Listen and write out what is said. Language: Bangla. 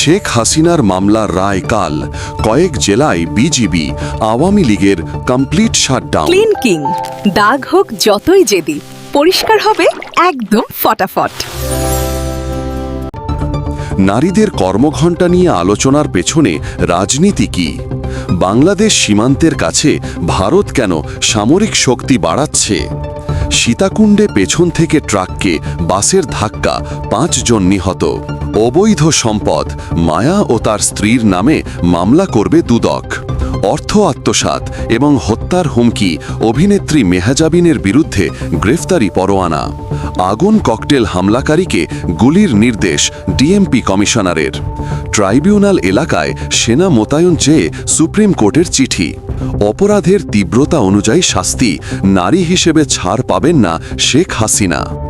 শেখ হাসিনার মামলার রায় কাল। কয়েক জেলায় বিজিবি আওয়ামী লীগের কমপ্লিট শাটডাউন ক্লিন কিং দাগ হোক যতই জেদি পরিষ্কার হবে একদম ফটাফট। নারীদের কর্মঘণ্টা নিয়ে আলোচনার পেছনে রাজনীতি কি? বাংলাদেশ সীমান্তের কাছে ভারত কেন সামরিক শক্তি বাড়াচ্ছে? সীতাকুণ্ডে পেছন থেকে ট্রাককে বাসের ধাক্কা পাঁচজন নিহত। অবৈধ সম্পদ মায়া ও তার স্ত্রীর নামে মামলা করবে দুদক। অর্থ আত্মসাৎ এবং হত্যার হুমকি অভিনেত্রী মেহাজাবিনের বিরুদ্ধে গ্রেফতারি পরোয়ানা। আগুন ককটেল হামলাকারীকে গুলির নির্দেশ ডিএমপি কমিশনারের। ট্রাইব্যুনাল এলাকায় সেনা মোতায়েন চেয়ে সুপ্রিম কোর্টের চিঠি। অপরাধের তীব্রতা অনুযায়ী শাস্তি নারী হিসেবে ছাড় পাবেন না শেখ হাসিনা।